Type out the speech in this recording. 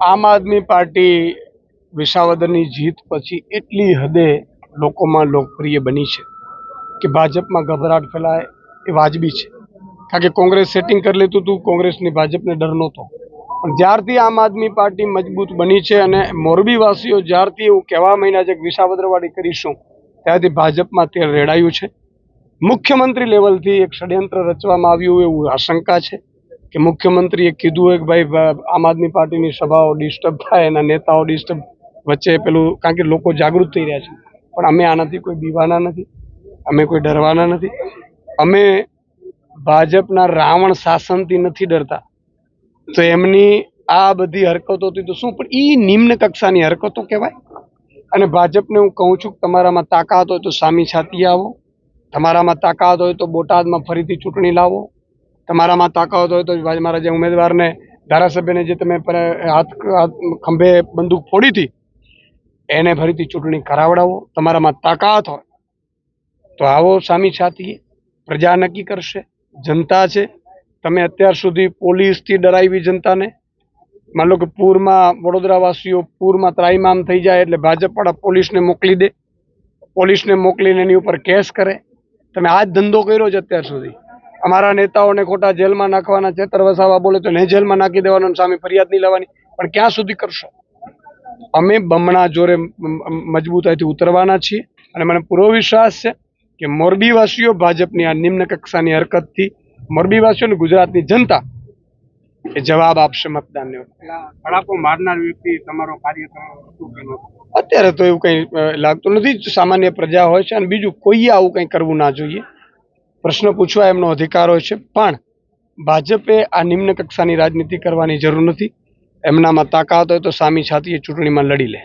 આમ આદમી પાર્ટી વિસાવદરની જીત પછી એટલી હદે લોકોમાં લોકપ્રિય બની છે કે ભાજપમાં ગભરાટ ફેલાય એ વાજબી છે. કારણ કે કોંગ્રેસ સેટિંગ કરી લેતું હતું, કોંગ્રેસની ભાજપને ડર નહોતો. પણ જ્યારથી આમ આદમી પાર્ટી મજબૂત બની છે અને મોરબીવાસીઓ જ્યારથી એવું કહેવા મહિના છે કે વિસાવદરવાડી કરીશું, ત્યારથી ભાજપમાં તે રેડાયું છે. મુખ્યમંત્રી લેવલથી એક ષડયંત્ર રચવામાં આવ્યું એવું આશંકા છે. કે મુખ્યમંત્રીએ કીધું હોય કે ભાઈ આમ આદમી પાર્ટીની સભાઓ ડિસ્ટર્બ થાય, એના નેતાઓ ડિસ્ટર્બ વચ્ચે પેલું, કારણ કે લોકો જાગૃત થઈ રહ્યા છે. પણ અમે આનાથી કોઈ બીવાના નથી, અમે કોઈ ડરવાના નથી. અમે ભાજપના રાવણ શાસનથી નથી ડરતા. તો એમની આ બધી હરકતોથી તો શું, પણ એ નિમ્ન કક્ષાની હરકતો કહેવાય. અને ભાજપને હું કહું છું કે તમારામાં તાકાત હોય તો સામી છાતી આવો. તમારામાં તાકાત હોય તો બોટાદમાં ફરીથી ચૂંટણી લાવો. તમારામાં તાકાત હોય તો મારા જે ઉમેદવારને ધારાસભ્યને જે તમે હાથ ખંભે બંદૂક ફોડી હતી, એને ફરીથી ચૂંટણી કરાવડાવો. તમારામાં તાકાત હોય તો આવો સામી છાતી પ્રજા નક્કી કરશે. જનતા છે. તમે અત્યાર સુધી પોલીસથી ડરાવી જનતાને. માન લો કે પૂરમાં વડોદરાવાસીઓ પૂરમાં ત્રાઈમામ થઈ જાય એટલે ભાજપવાળા પોલીસને મોકલી દે. પોલીસને મોકલીને એની ઉપર કેસ કરે. તમે આ જ ધંધો કર્યો છે અત્યાર સુધી. અમારા નેતાઓને ખોટા જેલમાં નાખવાના ચેતર વસાવા બોલે તો એને જેલમાં નાખી દેવાનો સામે ફરિયાદ નહીં લેવાની પણ ક્યાં સુધી કરશો? અમે બમણા જોરે મજબૂતાઈથી ઉતરવાના છીએ અને મને પૂરો વિશ્વાસ છે કે મોરબીવાસીઓ ભાજપની આ નિમ્ન કક્ષાની હરકતથી મોરબીવાસીઓ અને ગુજરાતની જનતા એ જવાબ આપશે મતદાનને. ખડાકો મારનાર વ્યક્તિ તમારો કાર્યકર શું કે અત્યારે તો એવું કંઈ લાગતું નથી. સામાન્ય પ્રજા હોય છે અને બીજું કોઈએ આવું કંઈ કરવું ના જોઈએ. પ્રશ્ન પૂછવા એમનો અધિકાર હોય છે. પણ ભાજપે આ નિમ્ન કક્ષાની રાજનીતિ કરવાની જરૂર નથી. એમનામાં તાકાત હોય તો સામી છાતીએ ચૂંટણીમાં લડી લે.